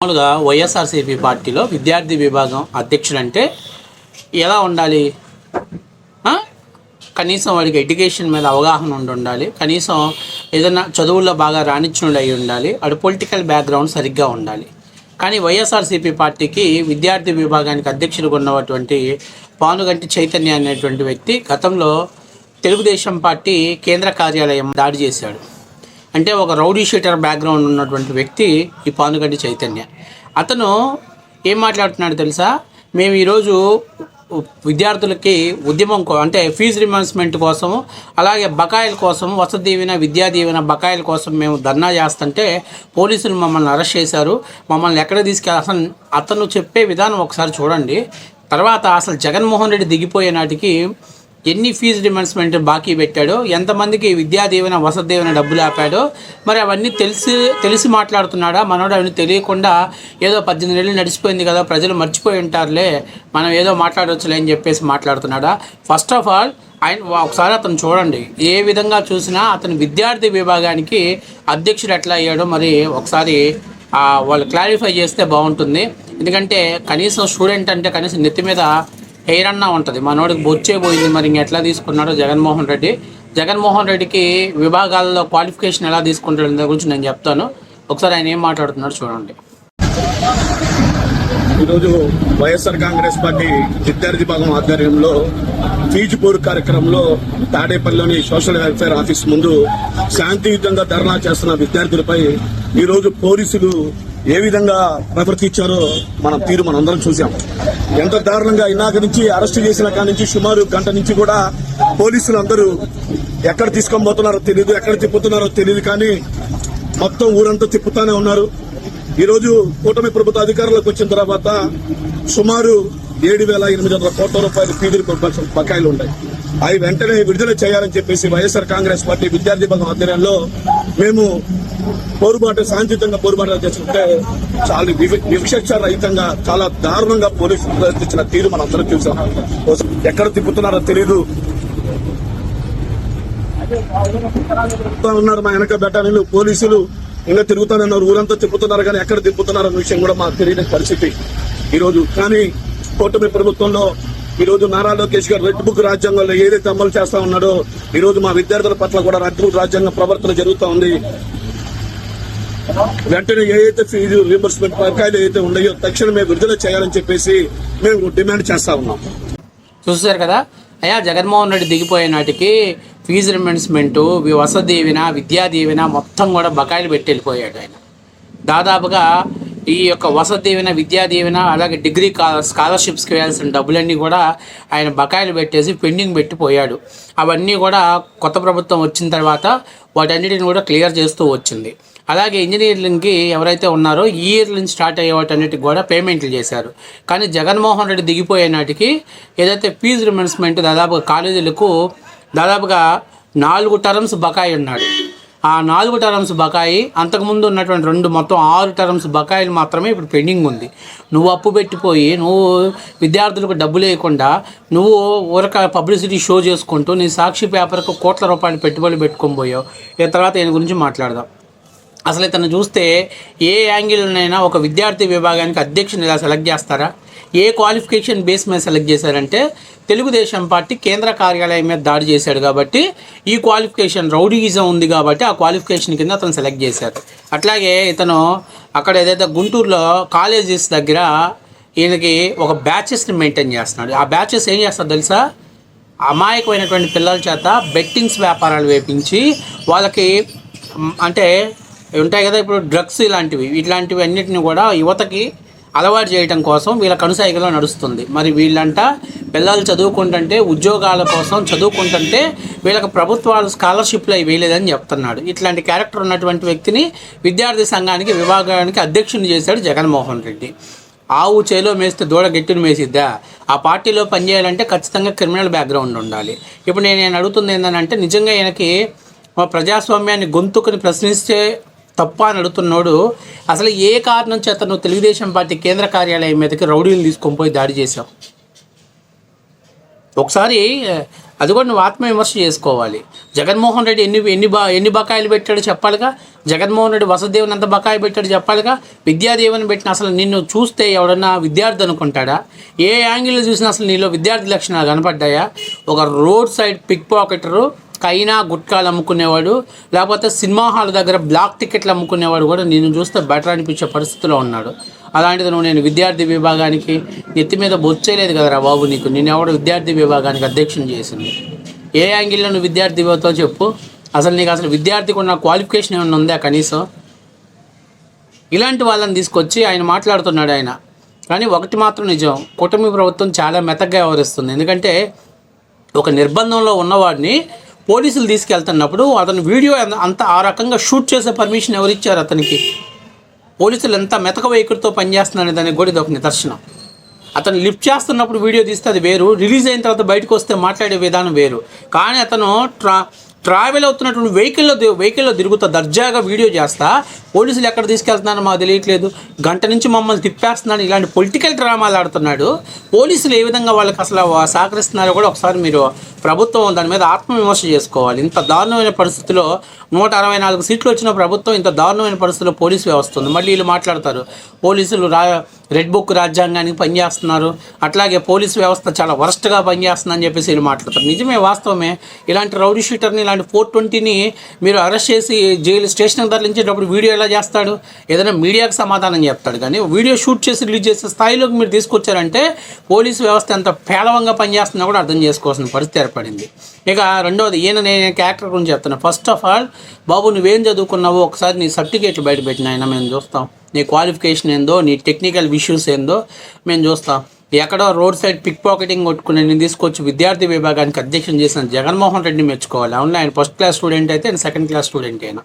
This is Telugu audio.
మామూలుగా వైఎస్ఆర్సీపీ పార్టీలో విద్యార్థి విభాగం అధ్యక్షుడు అంటే ఎలా ఉండాలి? కనీసం వాడికి ఎడ్యుకేషన్ మీద అవగాహన ఉండి ఉండాలి. కనీసం ఏదైనా చదువుల్లో బాగా రాణించుండి అయి ఉండాలి. అటు పొలిటికల్ బ్యాక్గ్రౌండ్ సరిగ్గా ఉండాలి. కానీ వైఎస్ఆర్సీపీ పార్టీకి విద్యార్థి విభాగానికి అధ్యక్షుడిగా ఉన్నటువంటి పానుగంటి చైతన్య అనేటువంటి వ్యక్తి గతంలో తెలుగుదేశం పార్టీ కేంద్ర కార్యాలయం దాడి చేశాడు. అంటే ఒక రౌడీ షీటర్ బ్యాక్గ్రౌండ్ ఉన్నటువంటి వ్యక్తి ఈ పానుగంటి చైతన్య. అతను ఏం మాట్లాడుతున్నాడు తెలుసా? మేము ఈరోజు విద్యార్థులకి ఉద్యమం కో అంటే ఫీజు రిమర్స్మెంట్ కోసము అలాగే బకాయిల కోసం వసతి దీవెన విద్యా దీవెన బకాయిల కోసం మేము ధర్నా చేస్తుంటే పోలీసులు మమ్మల్ని అరెస్ట్ చేశారు. మమ్మల్ని ఎక్కడ తీసుకెళ్ళి అసలు అతను చెప్పే విధానం ఒకసారి చూడండి. తర్వాత అసలు జగన్మోహన్ రెడ్డి దిగిపోయే నాటికి ఎన్ని ఫీజు డిమాండ్స్మెంట్ బాకీ పెట్టాడో ఎంతమందికి విద్యా దీవెన వసతి దీవెన డబ్బులు ఆపాడో మరి అవన్నీ తెలిసి తెలిసి మాట్లాడుతున్నాడా? మనోడు అవన్నీ తెలియకుండా ఏదో పద్దెనిమిది ఏళ్ళు నడిచిపోయింది కదా ప్రజలు మర్చిపోయి ఉంటారులే మనం ఏదో మాట్లాడవచ్చులే అని చెప్పేసి మాట్లాడుతున్నాడా? ఫస్ట్ ఆఫ్ ఆల్ ఆయన ఒకసారి అతను చూడండి. ఏ విధంగా చూసినా అతను విద్యార్థి విభాగానికి అధ్యక్షుడు ఎట్లా అయ్యాడో మరి ఒకసారి వాళ్ళు క్లారిఫై చేస్తే బాగుంటుంది. ఎందుకంటే కనీసం స్టూడెంట్ అంటే కనీసం నెత్తి మీద హెయిర్ అన్నా ఉంటుంది. మనోడికి బొచ్చే పోయింది. మరి ఇంకెట్లా తీసుకున్నాడో జగన్మోహన్ రెడ్డి. జగన్మోహన్ రెడ్డికి విభాగాల్లో క్వాలిఫికేషన్ ఎలా తీసుకుంటాడు దాని గురించి నేను చెప్తాను. ఒకసారి ఆయన ఏం మాట్లాడుతున్నాడు చూడండి. ఈరోజు వైఎస్ఆర్ కాంగ్రెస్ పార్టీ విద్యార్థి భాగం ఆధ్వర్యంలో ఫీజుపూర్ కార్యక్రమంలో తాడేపల్లిలోని సోషల్ వెల్ఫేర్ ఆఫీస్ ముందు శాంతియుతంగా ధర్నా చేస్తున్న విద్యార్థులపై ఈరోజు పోలీసులు ఏ విధంగా ప్రవర్తించారో మనం తీరు మనందరం చూసాం ఎంత దారుణంగా ఇన్నాక నుంచి అరెస్ట్ చేసిన కాడి నుంచి సుమారు గంట నుంచి కూడా పోలీసులు అందరూ ఎక్కడ తీసుకొని పోతున్నారో తెలియదు ఎక్కడ తిప్పుతున్నారో తెలియదు కానీ మొత్తం ఊరంతా తిప్పుతానే ఉన్నారు. ఈరోజు కూటమి ప్రభుత్వ అధికారులకు వచ్చిన తర్వాత సుమారు ఏడు వేల ఎనిమిది వందల కోట్ల రూపాయలు ఫీజులు బకాయిలు ఉన్నాయి. అవి వెంటనే విడుదల చేయాలని చెప్పేసి వైఎస్ఆర్ కాంగ్రెస్ పార్టీ విద్యార్థి భాగం ఆధ్వర్యంలో మేము పోరుబాటు శాంతియుతంగా పోరుబాటు చేస్తుంటే చాలా వివక్ష రహితంగా చాలా దారుణంగా పోలీసులు ప్రవర్తించిన తీరు మనం అందరం చూసాం. ఎక్కడ తిప్పుతున్నారో తెలియదు ఉన్నారు మా వెనక బెటాలీలు పోలీసులు ఇంకా తిరుగుతానన్నారు. ఊరంతా తిప్పుతున్నారు కానీ ఎక్కడ తిప్పుతున్నారు అన్న విషయం కూడా మాకు తెలియని పరిస్థితి. ఈరోజు కానీ కూటమి ప్రభుత్వంలో ఈ రోజు నారా లోకేష్ గారు రెడ్ బుక్ రాజ్యాంగంలో ఏదైతే అమలు చేస్తా ఉన్నాడో ఈ రోజు మా విద్యార్థుల పట్ల కూడా రెడ్ బుక్ రాజ్యాంగ ప్రవర్తన జరుగుతూ ఉంది. వెంటనే ఏదైతే ఫీజు రీంబర్స్మెంట్ బకాయిలు ఏదైతే ఉన్నాయో తక్షణమే విడుదల చేయాలని చెప్పేసి మేము డిమాండ్ చేస్తా ఉన్నాం. చూసారు కదా? అయ్యా జగన్మోహన్ రెడ్డి దిగిపోయే నాటికి ఫీజు రిమెంట్స్మెంటు వసతి దీవెన విద్యా దీవెన మొత్తం కూడా బకాయిలు పెట్టి వెళ్ళిపోయాడు ఆయన. దాదాపుగా ఈ యొక్క వసతి దీవెన విద్యా దీవెన అలాగే డిగ్రీ స్కాలర్షిప్స్కి వేయాల్సిన డబ్బులన్నీ కూడా ఆయన బకాయిలు పెట్టేసి పెండింగ్ పెట్టిపోయాడు అవన్నీ కూడా కొత్త ప్రభుత్వం వచ్చిన తర్వాత వాటన్నిటిని కూడా క్లియర్ చేస్తూ వచ్చింది. అలాగే ఇంజనీరింగ్కి ఎవరైతే ఉన్నారో ఈ ఇయర్ నుంచి స్టార్ట్ అయ్యే వాటన్నిటికి కూడా పేమెంట్లు చేశారు. కానీ జగన్మోహన్ రెడ్డి దిగిపోయే నాటికి ఏదైతే ఫీజు రిమెన్స్మెంట్ దాదాపుగా కాలేజీలకు దాదాపుగా నాలుగు టర్మ్స్ బకాయి ఉన్నాడు. ఆ నాలుగు టర్మ్స్ బకాయి అంతకుముందు ఉన్నటువంటి రెండు మొత్తం ఆరు టర్మ్స్ బకాయిలు మాత్రమే ఇప్పుడు పెండింగ్ ఉంది. నువ్వు అప్పు పెట్టిపోయి నువ్వు విద్యార్థులకు డబ్బు లేకుండా నువ్వు ఊరక పబ్లిసిటీ షో చేసుకుంటూ నీ సాక్షి పేపర్కు కోట్ల రూపాయలు పెట్టుబడులు పెట్టుకొని పోయావు. ఇక తర్వాత దీని గురించి మాట్లాడదాం. అసలు ఇతను చూస్తే ఏ యాంగిల్నైనా ఒక విద్యార్థి విభాగానికి అధ్యక్షుని ఇలా సెలెక్ట్ చేస్తారా? ఏ క్వాలిఫికేషన్ బేస్ మీద సెలెక్ట్ చేశారంటే తెలుగుదేశం పార్టీ కేంద్ర కార్యాలయం మీద దాడి చేశాడు కాబట్టి ఈ క్వాలిఫికేషన్ రౌడీయిజం ఉంది కాబట్టి ఆ క్వాలిఫికేషన్ కింద అతను సెలెక్ట్ చేశారు. అట్లాగే ఇతను అక్కడ ఏదైతే గుంటూరులో కాలేజెస్ దగ్గర ఈయనకి ఒక బ్యాచెస్ని మెయింటైన్ చేస్తున్నాడు. ఆ బ్యాచెస్ ఏం చేస్తారు తెలుసా? అమాయకమైనటువంటి పిల్లల చేత బెట్టింగ్స్ వ్యాపారాలు వేపించి వాళ్ళకి అంటే ఉంటాయి కదా ఇప్పుడు డ్రగ్స్ ఇలాంటివి. ఇట్లాంటివి అన్నిటిని కూడా యువతకి అలవాటు చేయడం కోసం వీళ్ళ కనుసైగలో నడుస్తుంది. మరి వీళ్ళంట పిల్లలు చదువుకుంటుంటే ఉద్యోగాల కోసం చదువుకుంటుంటే వీళ్ళకి ప్రభుత్వాలు స్కాలర్షిప్లు అవి వేయలేదని చెప్తున్నాడు. ఇట్లాంటి క్యారెక్టర్ ఉన్నటువంటి వ్యక్తిని విద్యార్థి సంఘానికి విభాగానికి అధ్యక్షుని చేశాడు జగన్మోహన్ రెడ్డి. ఆవు చేలో మేస్తే దూడ గట్టిని మేసిద్దా? ఆ పార్టీలో పనిచేయాలంటే ఖచ్చితంగా క్రిమినల్ బ్యాక్గ్రౌండ్ ఉండాలి. ఇప్పుడు నేను నేను అడుగుతుంది ఏంటంటే నిజంగా ఈయనకి మా ప్రజాస్వామ్యాన్ని గొంతుకుని ప్రశ్నిస్తే తప్ప అని అడుగుతున్నాడు. అసలు ఏ కారణం చేత నువ్వు తెలుగుదేశం పార్టీ కేంద్ర కార్యాలయం మీదకి రౌడీలు తీసుకొని పోయి దాడి చేశావు? ఒకసారి అది కూడా నువ్వు ఆత్మవిమర్శ చేసుకోవాలి. జగన్మోహన్ రెడ్డి ఎన్ని ఎన్ని బా ఎన్ని బకాయిలు పెట్టాడో చెప్పాలిగా? జగన్మోహన్ రెడ్డి వసదేవుని ఎంత బకాయి పెట్టాడు చెప్పాలిగా? విద్యాదేవని పెట్టిన అసలు నిన్ను చూస్తే ఎవడన్నా విద్యార్థి అనుకుంటాడా? ఏ యాంగిల్లో చూసినా అసలు నీలో విద్యార్థి లక్షణాలు కనపడ్డాయా? ఒక రోడ్ సైడ్ పిక్ పాకెటరు కైనా గుట్కాలు అమ్ముకునేవాడు లేకపోతే సినిమా హాల్ దగ్గర బ్లాక్ టికెట్లు అమ్ముకునేవాడు కూడా నేను చూస్తే బెటర్ అనిపించే పరిస్థితిలో ఉన్నాడు. అలాంటిది నువ్వు నేను విద్యార్థి విభాగానికి నెత్తి మీద బొచ్చేయలేదు కదరా బాబు నీకు. నేను ఎవడు విద్యార్థి విభాగానికి అధ్యక్షుని చేసింది ఏ యాంగిల్లో నువ్వు విద్యార్థి విభాగంతో చెప్పు. అసలు నీకు అసలు విద్యార్థికి ఉన్న క్వాలిఫికేషన్ ఏమైనా ఉందా కనీసం? ఇలాంటి వాళ్ళని తీసుకొచ్చి ఆయన మాట్లాడుతున్నాడు ఆయన. కానీ ఒకటి మాత్రం నిజం కూటమి ప్రభుత్వం చాలా మెతగ్గా వ్యవహరిస్తుంది. ఎందుకంటే ఒక నిర్బంధంలో ఉన్నవాడిని పోలీసులు తీసుకెళ్తున్నప్పుడు అతను వీడియో అంత- ఆ రకంగా షూట్ చేసే పర్మిషన్ ఎవరు ఇచ్చారు అతనికి? పోలీసులు ఎంత మెతక వైఖరితో పనిచేస్తున్నారనే దానికి కూడా ఇది ఒక నిదర్శనం. అతను లిఫ్ట్ చేస్తున్నప్పుడు వీడియో తీస్తే అది వేరు రిలీజ్ అయిన తర్వాత బయటకు వస్తే మాట్లాడే విధానం వేరు. కానీ అతను ట్రా ట్రావెల్ అవుతున్నటువంటి వెహికల్లో వెహికల్లో తిరుగుతా దర్జాగా వీడియో చేస్తా పోలీసులు ఎక్కడ తీసుకెళ్తున్నారో మాకు తెలియట్లేదు. గంట నుంచి మమ్మల్ని తిప్పేస్తున్నాడు ఇలాంటి పొలిటికల్ డ్రామాలు ఆడుతున్నాడు. పోలీసులు ఏ విధంగా వాళ్ళకి అసలు సహకరిస్తున్నారో కూడా ఒకసారి మీరు ప్రభుత్వం దాని మీద ఆత్మవిమర్శ చేసుకోవాలి. ఇంత దారుణమైన పరిస్థితిలో నూట అరవై నాలుగు సీట్లు వచ్చిన ప్రభుత్వం ఇంత దారుణమైన పరిస్థితిలో పోలీసు వ్యవస్థ ఉంది. మళ్ళీ వీళ్ళు మాట్లాడతారు పోలీసులు రా రెడ్ బుక్ రాజ్యాంగానికి పనిచేస్తున్నారు అట్లాగే పోలీసు వ్యవస్థ చాలా వరస్ట్గా పనిచేస్తుందని చెప్పేసి వీళ్ళు మాట్లాడతారు. నిజమే వాస్తవమే. ఇలాంటి రౌడీ షీటర్ని ఇలాంటి ఫోర్ ట్వంటీని మీరు అరెస్ట్ చేసి జైలు స్టేషన్కి తరలించేటప్పుడు వీడియో ఎలా చేస్తాడు? ఏదైనా మీడియాకు సమాధానం చెప్తాడు. కానీ వీడియో షూట్ చేసి రిలీజ్ చేసే స్థాయిలోకి మీరు తీసుకొచ్చారంటే పోలీసు వ్యవస్థ ఎంత పేలవంగా పనిచేస్తున్నా కూడా అర్థం చేసుకోవాల్సిన పరిస్థితి ఏర్పడింది. ఇక రెండవది ఈయన నేను క్యారెక్టర్ గురించి చెప్తాను ఫస్ట్ ఆఫ్ ఆల్ బాబు నువ్వేం చదువుకున్నావో ఒకసారి నీ సర్టిఫికేట్లు బయట పెట్టిన ఆయన మేము చూస్తాం. నీ క్వాలిఫికేషన్ ఏందో నీ టెక్నికల్ ఇష్యూస్ ఏందో మేము చూస్తాం. ఎక్కడో రోడ్ సైడ్ పిక్ పాకెటింగ్ కొట్టుకుని నేను తీసుకొచ్చి విద్యార్థి విభాగానికి అధ్యక్షం చేసిన జగన్మోహన్ రెడ్డిని మెచ్చుకోవాలి. అవును ఆయన ఫస్ట్ క్లాస్ స్టూడెంట్ అయితే ఆయన సెకండ్ క్లాస్ స్టూడెంట్ అయినా.